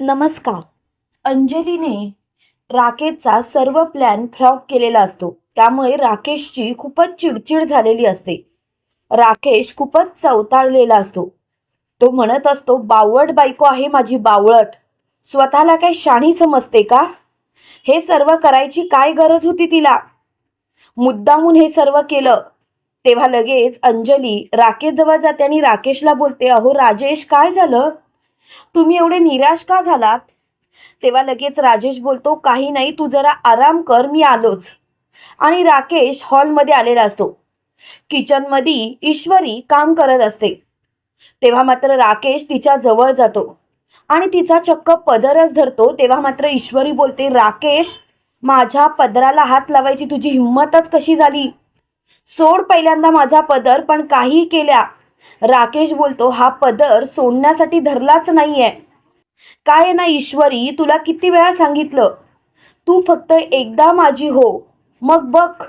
नमस्कार. अंजलीने राकेशचा सर्व plan flop केलेला असतो. त्यामुळे राकेशची खूपच चिडचिड झालेली असते. राकेश खूपच चवताळलेला असतो. तो म्हणत असतो बावळट बायको आहे माझी बावळट. स्वतःला काय शाणी समजते का? हे सर्व करायची काय गरज होती तिला? मुद्दामून हे सर्व केलं. तेव्हा लगेच अंजली राकेश जवळ जाते आणि राकेशला बोलते अहो राजेश काय झालं? तुम्ही एवढे निराश का झालात? तेव्हा लगेच राजेश बोलतो काही नाही तू जरा आराम कर मी आलोच. आणि राकेश हॉलमध्ये आलेला असतो. किचनमध्ये ईश्वरी काम करत असते. तेव्हा मात्र राकेश तिच्या जवळ जातो. आणि तिचा चक्क पदरच धरतो तेव्हा मात्र ईश्वरी बोलते राकेश माझ्या पदराला हात लावायची तुझी हिंमतच कशी झाली? सोड पहिल्यांदा माझा पदर पण काही केल्या राकेश बोलतो हा पदर सोडण्यासाठी धरलाच नाहीये. काय ना ईश्वरी तुला किती वेळा सांगितलं? तू फक्त एकदा माझी हो मग बघ.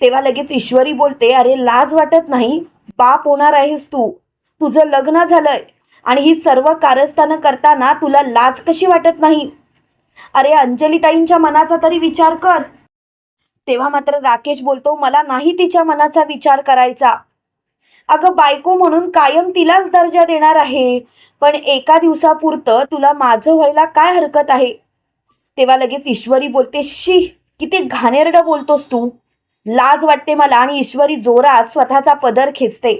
तेव्हा लगेच ईश्वरी बोलते अरे लाज वाटत नाही? बाप होणार आहेस तू. तुझं लग्न झालंय आणि ही सर्व कारस्थानं करताना तुला लाज कशी वाटत नाही? अरे अंजलीताईंच्या मनाचा तरी विचार कर. तेव्हा मात्र राकेश बोलतो मला नाही तिच्या मनाचा विचार करायचा. अगं बायको म्हणून कायम तिलाच दर्जा देणार आहे. पण एका दिवसापुरतं तुला माझं व्हायला काय हरकत आहे? तेव्हा लगेच ईश्वरी बोलते शी किती घाणेरडं बोलतोस तू. लाज वाटते मला आणि ईश्वरी जोरात स्वतःचा पदर खेचते.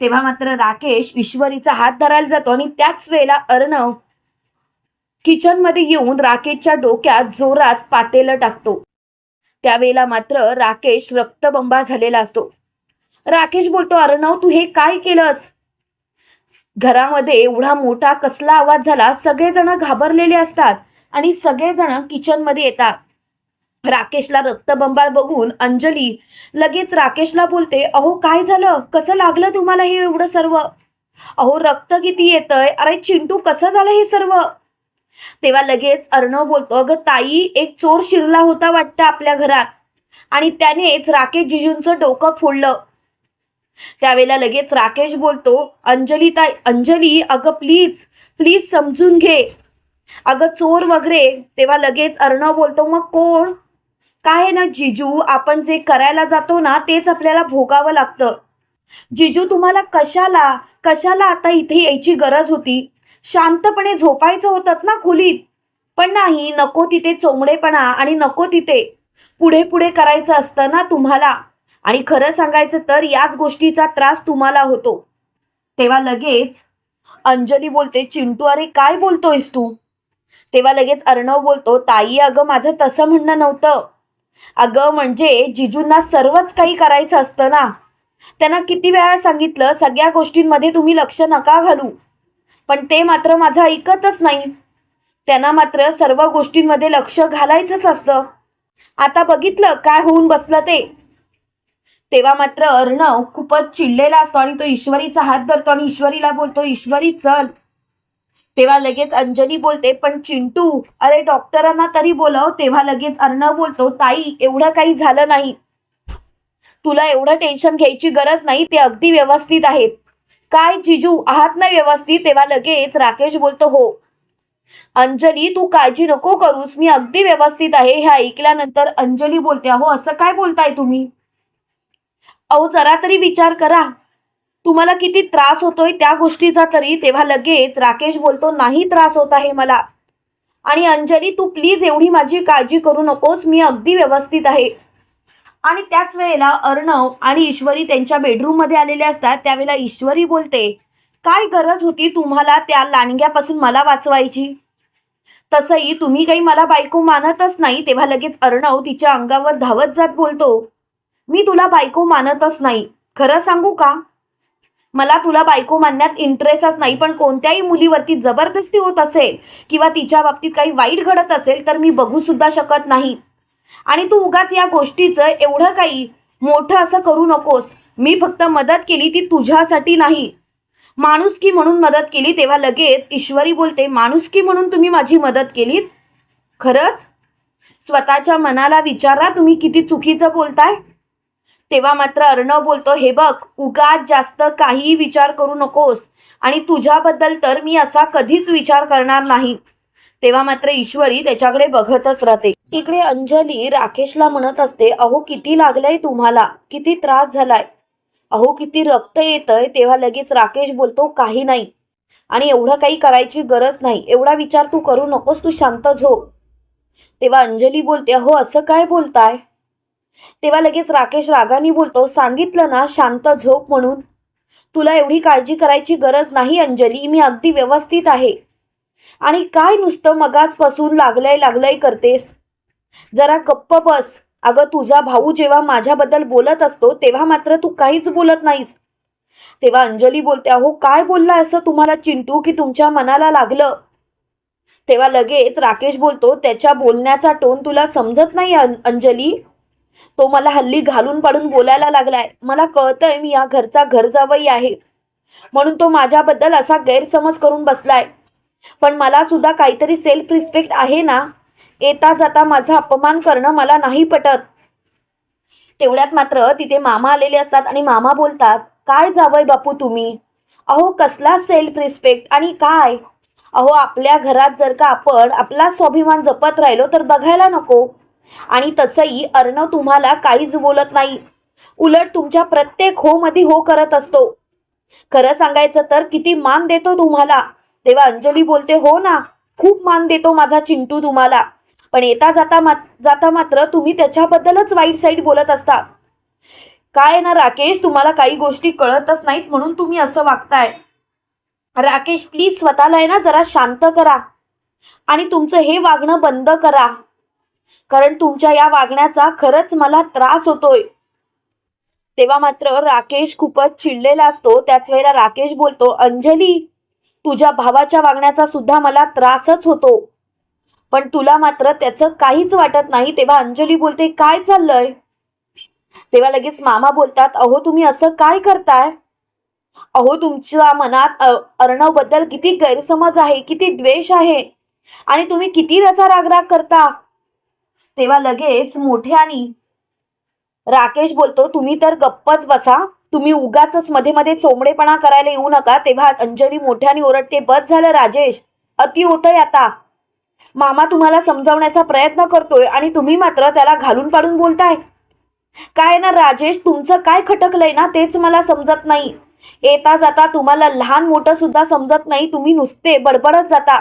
तेव्हा मात्र राकेश ईश्वरीचा हात धरायला जातो आणि त्याच वेळेला अर्णव किचनमध्ये येऊन राकेशच्या डोक्यात जोरात पातेलं टाकतो. त्यावेळेला मात्र राकेश रक्तबंबा झालेला असतो. राकेश बोलतो अर्णव तू हे काय केलंस? घरामध्ये एवढा मोठा कसला आवाज झाला सगळेजण घाबरलेले असतात आणि सगळेजण किचनमध्ये येतात. राकेशला रक्तबंबाळ बघून अंजली लगेच राकेशला बोलते अहो काय झालं? कसं लागलं तुम्हाला हे एवढं सर्व? अहो रक्त किती येतंय? अरे चिंटू कसं झालं हे सर्व? तेव्हा लगेच अर्णव बोलतो अगं ताई एक चोर शिरला होता वाटतं आपल्या घरात. आणि त्यानेच राकेश जिजूंचं डोकं फोडलं. त्यावेळेला लगेच राकेश बोलतो अंजली ताई अंजली अगं प्लीज प्लीज समजून घे. अगं चोर वगैरे तेव्हा लगेच अर्णव बोलतो मग कोण? काय आहे ना जिजू आपण जे करायला जातो ना तेच आपल्याला भोगावं लागतं. जिजू तुम्हाला कशाला कशाला आता इथे यायची गरज होती? शांतपणे झोपायचं होतं ना खोलीत. पण नाही नको तिथे चोंगडेपणा आणि नको तिथे. पुढे पुढे करायचं असतं ना तुम्हाला. आणि खरं सांगायचं तर याच गोष्टीचा त्रास तुम्हाला होतो. तेव्हा लगेच अंजली बोलते चिंटू अरे काय बोलतोयस तू? तेव्हा लगेच अर्णव बोलतो ताई अगं माझं तसं म्हणणं नव्हतं. अगं म्हणजे जिजूंना सर्वच काही करायचं असतं ना. त्यांना किती वेळा सांगितलं सगळ्या गोष्टींमध्ये तुम्ही लक्ष नका घालू. पण ते मात्र माझं ऐकतच नाही. त्यांना मात्र सर्व गोष्टींमध्ये लक्ष घालायचंच असतं. आता बघितलं काय होऊन बसलं ते. तेव्हा मात्र अर्णव खूपच चिडलेला असतो आणि तो ईश्वरीचा हात धरतो आणि ईश्वरीला बोलतो ईश्वरी चल. तेव्हा लगेच अंजली बोलते पण चिंटू अरे डॉक्टरांना तरी बोलव. तेव्हा लगेच अर्णव बोलतो ताई एवढं काही झालं नाही. तुला एवढं टेन्शन घ्यायची गरज नाही ते अगदी व्यवस्थित आहेत. काय जिजू? आहात ना व्यवस्थित? तेव्हा लगेच राकेश बोलतो हो. अंजली तू काळजी नको करूस मी अगदी व्यवस्थित आहे. हे ऐकल्यानंतर अंजली बोलते अहो असं काय बोलताय तुम्ही? अहो जरा तरी विचार करा. तुम्हाला किती त्रास होतोय त्या गोष्टीचा तरी तेव्हा लगेच राकेश बोलतो नाही त्रास होत आहे मला. आणि अंजली तू प्लीज एवढी माझी काळजी करू नकोस मी अगदी व्यवस्थित आहे. आणि त्याच वेळेला अर्णव आणि ईश्वरी त्यांच्या बेडरूममध्ये आलेले असतात. त्यावेळेला ईश्वरी बोलते काय गरज होती तुम्हाला त्या लांडग्यापासून मला वाचवायची? तसंही तुम्ही काही मला बायको मानतच नाही. तेव्हा लगेच अर्णव तिच्या अंगावर धावत जात बोलतो मी तुला बायको मानतच नाही. खरं सांगू का? मला तुला बायको मानण्यात इंटरेस्टच नाही पण कोणत्याही मुलीवरती जबरदस्ती होत असेल किंवा तिच्या बाबतीत काही वाईट घडत असेल तर मी बघू सुद्धा शकत नाही. आणि तू उगाच या गोष्टीचं एवढं काही मोठं असं करू नकोस. मी फक्त मदत केली ती तुझ्यासाठी नाही. माणुसकी म्हणून मदत केली तेव्हा लगेच ईश्वरी बोलते माणुसकी म्हणून तुम्ही माझी मदत केलीत? खरंच? स्वतःच्या मनाला विचारा तुम्ही किती चुकीचं बोलताय. तेव्हा मात्र अर्णव बोलतो हे बघ उगाच जास्त काहीही विचार करू नकोस. आणि तुझ्याबद्दल तर मी असा कधीच विचार करणार नाही. तेव्हा मात्र ईश्वरी त्याच्याकडे बघतच राहते. इकडे अंजली राकेशला म्हणत असते अहो किती लागलंय तुम्हाला? किती त्रास झालाय? अहो किती रक्त येतंय? तेव्हा लगेच राकेश बोलतो काही नाही. आणि एवढं काही करायची गरज नाही. एवढा विचार तू करू नकोस तू शांत झोप. तेव्हा अंजली बोलते अहो असं काय बोलताय? तेव्हा लगेच राकेश रागाने बोलतो सांगितलं ना शांत झोप म्हणून. तुला एवढी काळजी करायची गरज नाही अंजली. मी अगदी व्यवस्थित आहे. आणि काय नुसतं मगाचपासून लागलंय लागलंय करतेस? जरा गप्प बस. अगं तुझा भाऊ जेव्हा माझ्याबद्दल बोलत असतो तेव्हा मात्र तू काहीच बोलत नाहीस. तेव्हा अंजली बोलते अहो काय बोलला असं तुम्हाला चिंटू की तुमच्या मनाला लागलं? तेव्हा लगेच राकेश बोलतो त्याच्या बोलण्याचा टोन तुला समजत नाही अंजली? तो मला हल्ली घालून पाडून बोलायला लागलाय. मला कळतंय मी या घरचा घरजावई आहे. म्हणून तो माझ्याबद्दल असा गैरसमज करून बसलाय. पण मला सुद्धा काहीतरी सेल्फ रिस्पेक्ट आहे ना? येता जाता माझा अपमान करणं मला नाही पटत. तेवढ्यात मात्र तिथे मामा आलेले असतात आणि मामा बोलतात काय जावय बापू तुम्ही? अहो कसला सेल्फ रिस्पेक्ट आणि काय? अहो आपल्या घरात जर का आपण आपला स्वाभिमान जपत राहिलो तर बघायला नको. आणि तसंही अर्णव तुम्हाला काहीच बोलत नाही. उलट तुमच्या प्रत्येक हो मध्ये हो करत असतो. खरं सांगायचं तर किती मान देतो तुम्हाला. तेव्हा अंजली बोलते हो ना खूप मान देतो माझा चिंटू तुम्हाला. पण येता जाता मा जाता मात्र तुम्ही त्याच्याबद्दलच वाईट साईड बोलत असता. काय ना राकेश तुम्हाला काही गोष्टी कळतच नाहीत म्हणून तुम्ही असं वागताय. राकेश प्लीज स्वतःला आहे ना जरा शांत करा. आणि तुमचं हे वागणं बंद करा. कारण तुमच्या या वागण्याचा खरंच मला त्रास होतोय. तेव्हा मात्र राकेश खूपच चिडलेला असतो. त्याच वेळेला राकेश बोलतो अंजली तुझ्या भावाच्या वागण्याचा सुद्धा मला त्रासच होतो. पण तुला मात्र त्याचं काहीच वाटत नाही. तेव्हा अंजली बोलते काय चाललंय? तेव्हा लगेच मामा बोलतात अहो तुम्ही असं काय करताय? अहो तुमच्या मनात अर्णवबद्दल किती गैरसमज आहे किती द्वेष आहे. आणि तुम्ही किती त्याचा रागराग करता? तेव्हा लगेच मोठ्यानी राकेश बोलतो तुम्ही तर गप्पच बसा. तुम्ही उगाच मध्ये मध्ये चोमडेपणा करायला येऊ नका. तेव्हा अंजली मोठ्याने ओरडते बस झालं राजेश. अति होतंय आता. मामा तुम्हाला समजावण्याचा प्रयत्न करतोय आणि तुम्ही मात्र त्याला घालून पाडून बोलताय. काय ना राजेश तुमचं काय खटकलंय ना तेच मला समजत नाही. येता जाता तुम्हाला लहान मोठं सुद्धा समजत नाही तुम्ही नुसते बडबडत जाता.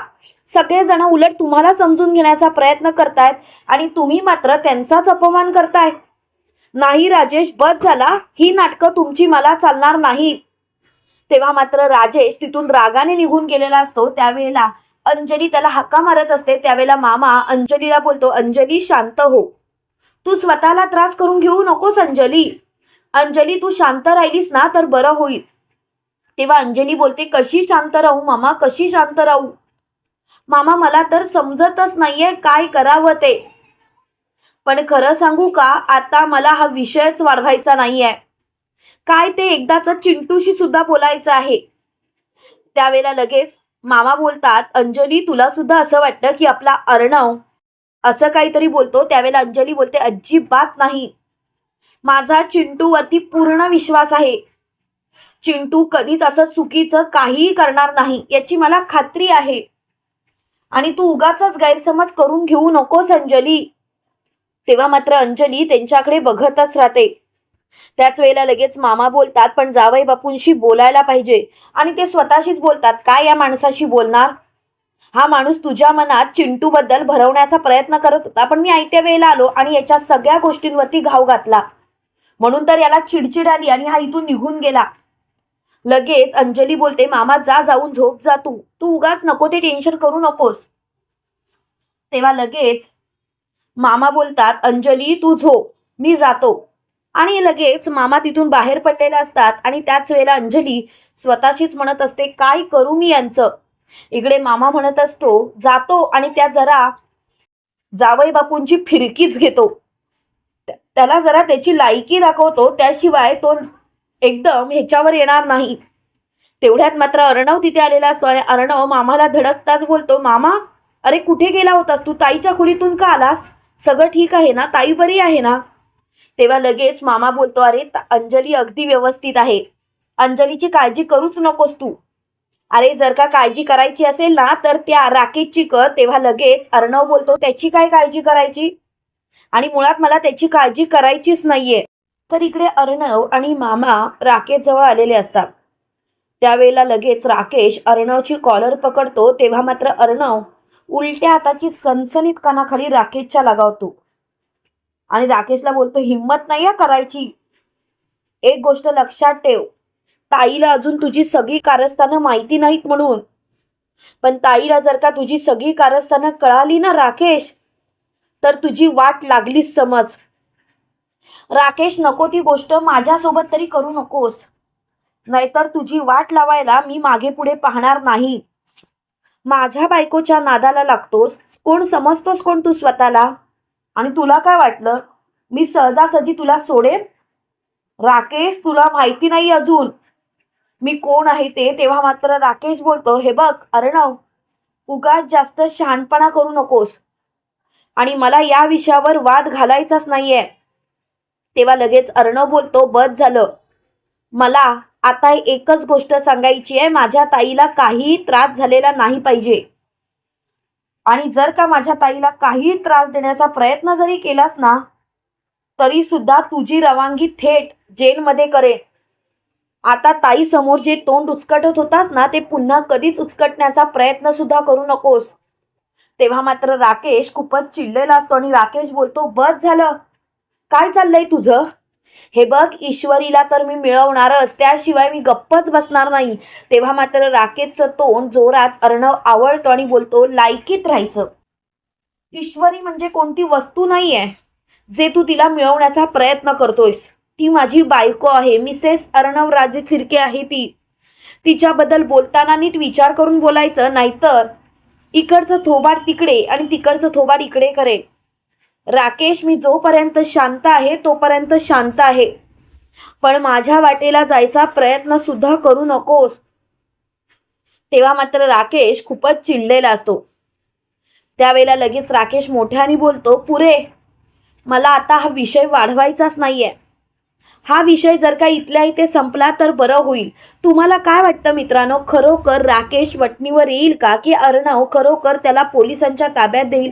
सगळेजण उलट तुम्हाला समजून घेण्याचा प्रयत्न करतायत आणि तुम्ही मात्र त्यांचाच अपमान करताय. नाही राजेश बस झाला. ही नाटकं तुमची मला चालणार नाही. तेव्हा मात्र राजेश तिथून रागाने निघून गेलेला असतो. त्यावेळेला अंजली त्याला हक्का मारत असते. त्यावेळेला मामा अंजलीला बोलतो अंजली शांत हो. तू स्वतःला त्रास करून घेऊ नकोस अंजली. अंजली तू शांत राहिलीस ना तर बरं होईल. तेव्हा अंजली बोलते कशी शांत राहू मामा? कशी शांत राहू? मामा मला तर समजतच नाहीये काय करावं ते. पण खरं सांगू का आता मला हा विषयच वाढवायचा नाहीये. काय ते एकदाच चिंटूशी सुद्धा बोलायचं आहे. त्यावेळेला लगेच मामा बोलतात अंजली तुला सुद्धा असं वाटतं की आपला अर्णव असं काहीतरी बोलतो? त्यावेळेला अंजली बोलते अजिबात नाही. माझा चिंटूवरती पूर्ण विश्वास आहे. चिंटू कधीच असं चुकीचं काहीही करणार नाही याची मला खात्री आहे. आणि तू उगाच गैरसमज करून घेऊ नकोस अंजली तेव्हा मात्र अंजली त्यांच्याकडे बघतच राहते. त्याच वेळेला लगेच मामा बोलतात पण जावई बापूंशी बोलायला पाहिजे. आणि ते स्वतःशीच बोलतात काय या माणसाशी बोलणार? हा माणूस तुझ्या मनात चिंटू बद्दल भरवण्याचा प्रयत्न करत होता पण मी आयत्या वेळेला आलो आणि याच्या सगळ्या गोष्टींवरती घाव घातला. म्हणून तर याला चिडचिड आली आणि हा इथून निघून गेला. लगेच अंजली बोलते मामा जा जाऊन झोप जा तू. तू उगाच नको ते टेन्शन करू नकोस. तेव्हा लगेच मामा बोलतात अंजली तू झोप. मी जातो. आणि लगेच मामा तिथून बाहेर पडलेले असतात आणि त्याच वेळेला अंजली स्वतःशीच म्हणत असते काय करू मी यांचं? इकडे मामा म्हणत असतो जातो आणि त्या जरा जावई बापूंची फिरकीच घेतो. त्याला जरा त्याची लायकी दाखवतो. त्याशिवाय तो एकदम ह्याच्यावर येणार नाही. तेवढ्यात मात्र अर्णव तिथे आलेला असतो आणि अर्णव मामाला धडकताच बोलतो मामा अरे कुठे गेला होतास? तू ताईच्या खोलीतून का आलास? सगळं ठीक आहे ना? ताई बरी आहे ना? तेव्हा लगेच मामा बोलतो अरे अंजली अगदी व्यवस्थित आहे. अंजलीची काळजी करूच नकोस तू. अरे जर का काळजी करायची असेल ना तर त्या राकेशची कर. तेव्हा लगेच अर्णव बोलतो त्याची काय काळजी करायची? आणि मुळात मला त्याची काळजी करायचीच नाहीये. तर इकडे अर्णव आणि मामा राकेश जवळ आलेले असतात. त्यावेळेला लगेच राकेश अर्णवची कॉलर पकडतो तेव्हा मात्र अर्णव उलट्या हाताची सनसनीत कानाखाली राकेशच्या लगावतो. आणि राकेशला बोलतो हिंमत नाही या करायची. एक गोष्ट लक्षात ठेव. ताईला अजून तुझी सगळी कारस्थानं माहिती नाहीत म्हणून. पण ताईला जर का तुझी सगळी कारस्थानं कळाली ना राकेश तर तुझी वाट लागलीच समज. राकेश नको ती गोष्ट माझ्यासोबत तरी करू नकोस. नाहीतर तुझी वाट लावायला मी मागे पुढे पाहणार नाही. माझ्या बायकोच्या नादाला लागतोस. कोण समजतोस कोण तू स्वतःला? आणि तुला काय वाटलं? मी सहजासहजी तुला सोडेन? राकेश तुला माहिती नाही अजून. मी कोण आहे ते? तेव्हा मात्र राकेश बोलतो हे बघ अर्णव उगाच जास्त शहाणपणा करू नकोस. आणि मला या विषयावर वाद घालायचाच नाहीये. तेव्हा लगेच अर्णव बोलतो बस झालं. मला आता एकच गोष्ट सांगायची आहे. माझ्या ताईला काही त्रास झालेला नाही पाहिजे. आणि जर का माझ्या ताईला काही त्रास देण्याचा प्रयत्न जरी केलास ना तरी सुद्धा तुझी रवानगी थेट जेलमध्ये करेन. आता ताई समोर जे तोंड उचकटत होतास ना ते पुन्हा कधीच उचकटण्याचा प्रयत्न सुद्धा करू नकोस. तेव्हा मात्र राकेश खूपच चिडलेला असतो आणि राकेश बोलतो बस झालं. काय चाललंय तुझं? हे बघ ईश्वरीला तर मी मिळवणारच त्याशिवाय मी गप्पच बसणार नाही. तेव्हा मात्र राकेशचं तोंड जोरात अर्णव आवळतो आणि बोलतो लायकीत राहायचं. ईश्वरी म्हणजे कोणती वस्तू नाहीये. जे तू तिला मिळवण्याचा प्रयत्न करतोयस. ती माझी बायको आहे मिसेस अर्णव राजे फिरके आहे ती. तिच्याबद्दल बोलताना नीट विचार करून बोलायचं नाहीतर इकडचं थोबाड तिकडे आणि तिकडचं थोबाड इकडे करे. राकेश मी जोपर्यंत शांत आहे तोपर्यंत शांत आहे. पण माझ्या वाटेला जायचा प्रयत्न सुद्धा करू नकोस. तेव्हा मात्र राकेश खूपच चिडलेला असतो. त्यावेळेला लगेच राकेश मोठ्याने बोलतो पुरे मला आता हा विषय वाढवायचाच नाहीये. हा विषय जर का इथल्या इथे संपला तर बरं होईल. तुम्हाला काय वाटतं मित्रांनो? खरोखर राकेश वटणीवर येईल का? की अर्णव खरोखर त्याला पोलिसांच्या ताब्यात देईल?